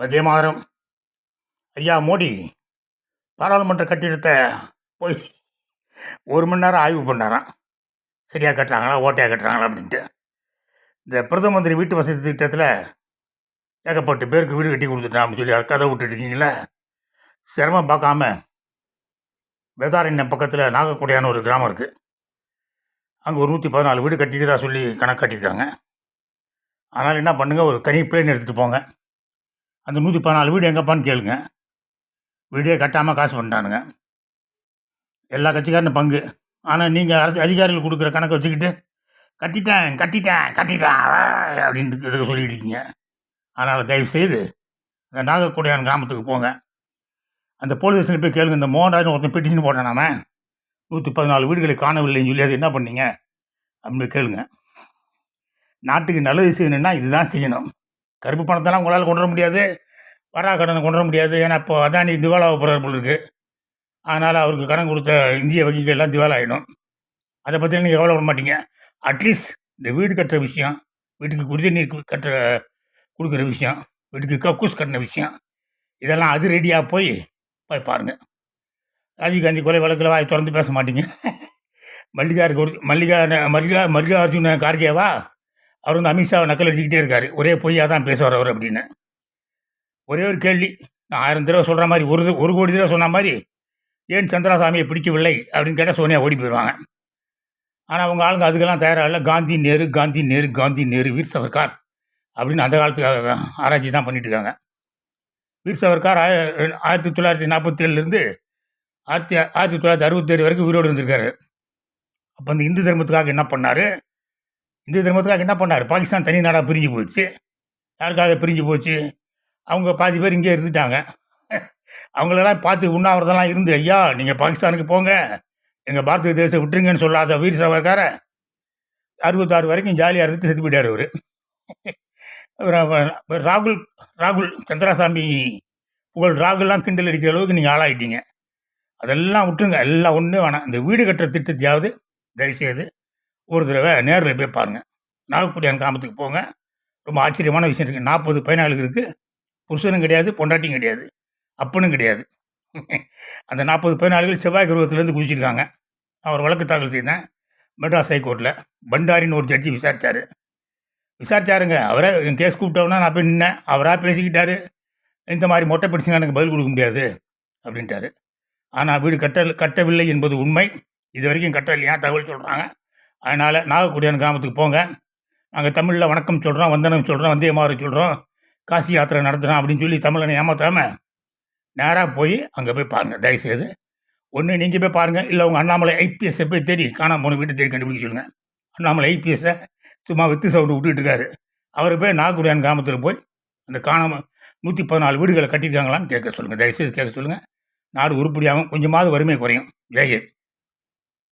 வந்தே ஐயா மோடி பாராளுமன்ற கட்டிடத்தை போய் ஒரு மணி நேரம் ஆய்வு பண்ணாராம். சரியாக கட்டுறாங்களா ஓட்டையாக கட்டுறாங்களா அப்படின்ட்டு. இந்த பிரதம மந்திரி வீட்டு வசதி திட்டத்தில் ஏகப்பட்ட பேருக்கு வீடு கட்டி கொடுத்துட்டான் அப்படின்னு சொல்லி கதை விட்டுட்டு சிரமம் பார்க்காம வேதாரண்யம் பக்கத்தில் நாகக்குடியான ஒரு கிராமம் இருக்குது அங்கே ஒரு நூற்றி பதினாலு வீடு கட்டிட்டு தான் சொல்லி கணக்கு காட்டியிருக்காங்க. அதனால் என்ன பண்ணுங்கள் ஒரு தனி பிளேன் எடுத்துகிட்டு போங்க. அந்த நூற்றி பதினாலு வீடு எங்கப்பான்னு கேளுங்க. வீடே கட்டாமல் காசு பண்ணிட்டானுங்க எல்லா கட்சிக்காரனும் பங்கு. ஆனால் நீங்கள் அரசு அதிகாரிகள் கொடுக்குற கணக்கை வச்சுக்கிட்டு கட்டிட்டேன் கட்டிட்டேன் கட்டிட்டேன் அப்படின்ட்டு இதுக்கு சொல்லிட்டு இருக்கீங்க. அதனால் தயவுசெய்து இந்த நாகக்குடியான் கிராமத்துக்கு போங்க. அந்த போலீஸ் ஸ்டேஷனில் போய் கேளுங்க. இந்த மோகன்ராஜன் ஒருத்தன் பெட்டிஷன் நாம. நூற்றி பதினாலு வீடுகளை காணவில்லைன்னு சொல்லி அது என்ன பண்ணீங்க? அப்படின்னு கேளுங்க. நாட்டுக்கு நல்லது செய்யணும்னா இதுதான் செய்யணும். கருப்பு பணத்தெல்லாம் உங்களால் கொண்டு வர முடியாது. வரா கடனை கொண்டு வர முடியாது. ஏன்னா இப்போ அதானி திவாலாக போகிறார் போல் இருக்குது அதனால் அவருக்கு கடன் கொடுத்த இந்திய வங்கிகள் எல்லாம் திவாலாகிடும் அதை பற்றி நீங்கள் கவலைப்பட மாட்டீங்க. அட்லீஸ்ட் இந்த வீடு கட்டுற விஷயம் வீட்டுக்கு குடிநீர் நீர் கட்டுற கொடுக்குற விஷயம் வீட்டுக்கு கக்கூஸ் கட்டின விஷயம் இதெல்லாம் அது ரெடியாக போய் போய் பாருங்கள் ராஜீவ்காந்தி கொலை வழக்கில் வாய் திறந்து பேச மாட்டீங்க. மல்லிகாருக்கு ஒரு மல்லிகா மல்லிகா அர்ஜுன கார்கேவா? அவர் வந்து அமித்ஷாவை நக்கல் அடிச்சுக்கிட்டே இருக்காரு. ஒரே பொய்யாக தான் பேசுவார் அவர் அப்படின்னு. ஒரே ஒரு கேள்வி. நான் ஆயிரம் தடவை சொல்கிற மாதிரி ஒரு ஒரு கோடி தடவை சொன்ன மாதிரி ஏன் சந்திராசாமியை பிடிக்கவில்லை அப்படின்னு கேட்டால் சோனியா ஓடி போயிடுவாங்க ஆனால் அவங்க ஆளுங்க அதுக்கெல்லாம் தயாராக இல்லை. காந்தி நேரு காந்தி நேரு காந்தி நேரு வீர் சவர்கார் அப்படின்னு அந்த காலத்துக்கு ஆராய்ச்சி தான் பண்ணிட்டு இருக்காங்க. வீர் சவர்கார் ஆய- ஆயிரத்தி தொள்ளாயிரத்தி நாற்பத்தி ஏழுலேருந்து ஆயிரத்தி ஆயிரத்தி தொள்ளாயிரத்தி அறுபத்தேழு வரைக்கும் உயிரோடு இருந்திருக்காரு. அப்போ அந்த இந்து தர்மத்துக்காக என்ன பண்ணார்? இந்து தர்மத்துக்காக என்ன பண்ணார்? பாகிஸ்தான் தனி நாடாக பிரிஞ்சு போச்சு. யாருக்காக பிரிஞ்சு போச்சு? அவங்க பாதி பேர் இங்கே இருந்துட்டாங்க. அவங்களெல்லாம் பார்த்து உண்ணாவிரதெல்லாம் இருந்து ஐயா நீங்கள் பாகிஸ்தானுக்கு போங்க. எங்கள் பாரத தேசம் விட்டுருங்கன்னு சொல்லாத வீர் சவர்கார அறுபத்தாறு வரைக்கும் ஜாலியாக இருந்துட்டு செத்து போயிட்டார் அவர். ராகுல் ராகுல் சந்திராசாமி புகழ் ராகுல்லாம் கிண்டல் அடிக்கிற அளவுக்கு நீங்கள் ஆளாயிட்டீங்க. அதெல்லாம் விட்டுருங்க. எல்லாம் ஒன்றும் வேணாம். இந்த வீடு கட்டுற திட்டத்தையாவது தயவுசெய்து ஒரு தடவை நேரில் போய் பாருங்கள் நாகப்பட்டினம் கிராமத்துக்கு போங்க. ரொம்ப ஆச்சரியமான விஷயம் இருக்குது நாற்பது பயனாளிகள் இருக்குது புருஷனும் கிடையாது பொண்டாட்டியும் கிடையாது. அப்பனும் கிடையாது. அந்த நாற்பது பயனாளிகள் செவ்வாய் கிரகத்துலேருந்து குதிச்சிருக்காங்க. நான் ஒரு வழக்கு தாக்கல் செய்தேன். மெட்ராஸ் ஹைகோர்ட்டில் பண்டாரின்னு ஒரு ஜட்ஜி விசாரித்தார் விசாரித்தாருங்க அவரை என் கேஸ் கூப்பிட்டோன்னா நான் போய் நின்னேன். அவராக பேசிக்கிட்டாரு. இந்த மாதிரி மொட்டை பிடிச்சிங்க எனக்கு பதில் கொடுக்க முடியாது அப்படின்ட்டாரு. ஆனால் வீடு கட்ட கட்டவில்லை என்பது உண்மை. இது வரைக்கும் கட்டலையா தகவல் சொல்கிறாங்க அதனால் நாகக்குடியான் கிராமத்துக்கு போங்க. நாங்கள் தமிழில் வணக்கம் சொல்கிறோம் வந்தனம் சொல்கிறோம் வந்தே மாறு சொல்கிறோம் காசி யாத்திரை நடத்துகிறோம் அப்படின்னு சொல்லி தமிழனை ஏமாத்தாமல் நேராக போய் அங்கே போய் பாருங்கள் தயவுசெய்து. ஒன்று நீங்கள் போய் பாருங்கள் இல்லை உங்கள் அண்ணாமலை ஐபிஎஸ்ஸை போய் தேடி காணாமல் போன வீட்டை தேடி கண்டுபிடிக்க சொல்லுங்கள் அண்ணாமலை ஐபிஎஸ்ஸை சும்மா வித்து சவுண்டு விட்டுட்டு இருக்காரு. அவர் போய் நாகக்குடியான் கிராமத்தில் போய் அந்த காணாமல் நூற்றி பதினாலு வீடுகளை கட்டியிருக்காங்களான்னு கேட்க சொல்லுங்கள் தயவுசெய்து கேட்க சொல்லுங்கள் நாடு உருப்படியாகவும் கொஞ்சமாவது வறுமை குறையும். ஜெயகே